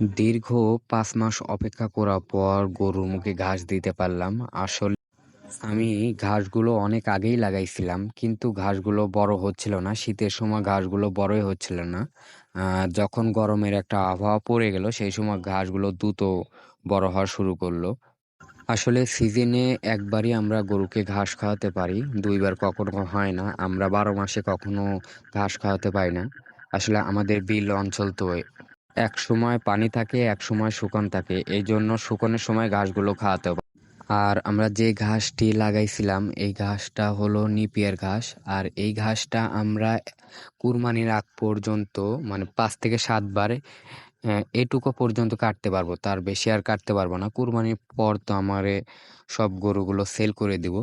দীর্ঘ পাঁচ মাস অপেক্ষা করার পর গরুর মুখে ঘাস দিতে পারলাম। আসলে আমি ঘাসগুলো অনেক আগেই লাগাইছিলাম, কিন্তু ঘাসগুলো বড় হচ্ছিল না। শীতের সময় ঘাসগুলো বড়ই হচ্ছিল না। যখন গরমের একটা আবহাওয়া পড়ে গেল, সেই সময় ঘাসগুলো দ্রুত বড় হওয়া শুরু করল। আসলে সিজনে একবারই আমরা গরুকে ঘাস খাওয়াতে পারি, দুইবার কখনো হয় না। আমরা বারো মাসে কখনো ঘাস খাওয়াতে পারি না। আসলে আমাদের বিল অঞ্চল তো এক সময় পানি থাকে, এক সময় শুকন থাকে। এই জন্য শুকনের সময় ঘাসগুলো খাওয়াতে হবে। আর আমরা যে ঘাসটি লাগাইছিলাম, এই ঘাসটা হলো নিপিয়ার ঘাস। আর এই ঘাসটা আমরা কুরবানির আগ পর্যন্ত মানে পাঁচ থেকে সাতবার এটুকু পর্যন্ত কাটতে পারব। তার বেশি আর কাটতে পারব না। কুরবানির পর তো আমারে সব গরুগুলো সেল করে দিব।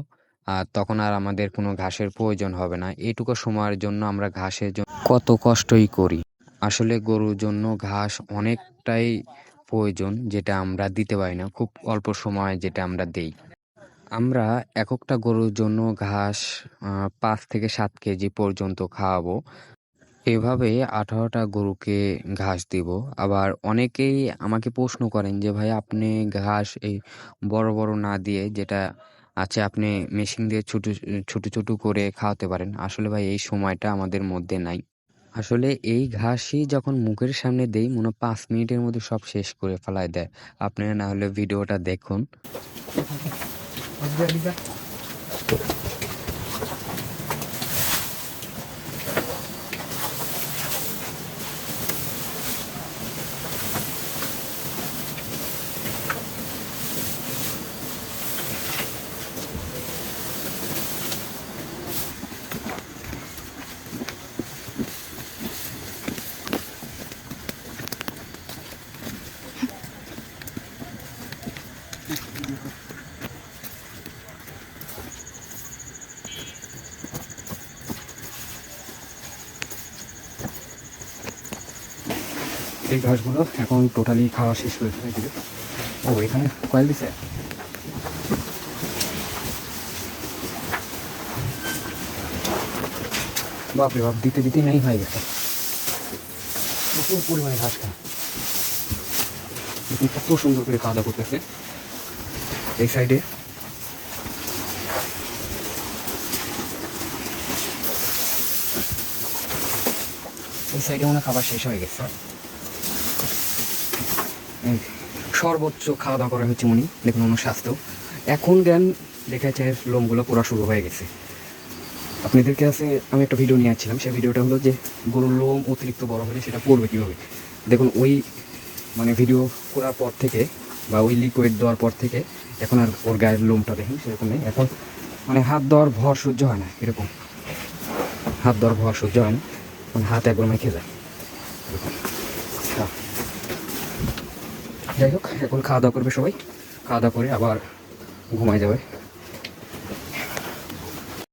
আর তখন আর আমাদের কোনো ঘাসের প্রয়োজন হবে না। এটুকু সময়ের জন্য আমরা ঘাসের জন্য কত কষ্টই করি। আসলে গরুর জন্য ঘাস অনেকটাই প্রয়োজন, যেটা আমরা দিতে পারি না। খুব অল্প সময় যেটা আমরা দেই। আমরা এককটা গরুর জন্য ঘাস পাঁচ থেকে সাত কেজি পর্যন্ত খাওয়াবো। এভাবে আঠারোটা গরুকে ঘাস দিব। আবার অনেকেই আমাকে প্রশ্ন করেন যে, ভাই, আপনি ঘাস এই বড় বড় না দিয়ে যেটা আছে, আপনি মেশিন দিয়ে ছোট ছোট, ছোটো করে খাওয়াতে পারেন? আসলে ভাই, এই সময়টা আমাদের মধ্যে নাই। আসলে এই ঘাসই যখন মুখের সামনে দেই, মনে পাঁচ মিনিটের মধ্যে সব শেষ করে ফেলাই দেয়। আপনারা না হলে ভিডিওটা দেখুন। এই ঘাসগুলো এখন টোটালি খাওয়া শেষ ফেলে দিবে ও, এখানে কয়েল দিছে? বাপরে বাপ, দিতে দিতে নেই হয়ে গেছে। প্রচুর পরিমাণে ঘাস খায়। কত সুন্দর করে খাওয়া দাওয়া করতেছে। এই সাইডে। এই সাইডে মনে খাবার শেষ হয়ে গেছে। সর্বোচ্চ খাওয়া দাওয়া করা হচ্ছে উনি, দেখুন ওনার স্বাস্থ্য। এখন জ্ঞান দেখা যাচ্ছে লোমগুলো পড়া শুরু হয়ে গেছে। আপনাদের কাছে আমি একটা ভিডিও নিয়ে আসছিলাম, সেই ভিডিওটা হলো যে গরুর লোম অতিরিক্ত বড় হলে সেটা পড়বে কীভাবে? দেখুন ওই মানে ভিডিও করার পর থেকে বা ওই লিকুইড দেওয়ার পর থেকে এখন আর ওর গায়ের লোমটা দেখি সেরকম নেই। এখন মানে হাত দেওয়ার ভর সহ্য হয় না, এরকম। হাত দেওয়ার ভর সহ্য হয় না মানে হাত একবার মেখে যায়। যাই হোক, এখন খাওয়া দাওয়া করবে সবাই। খাওয়া দাওয়া করে আবার ঘুমায় যাবে।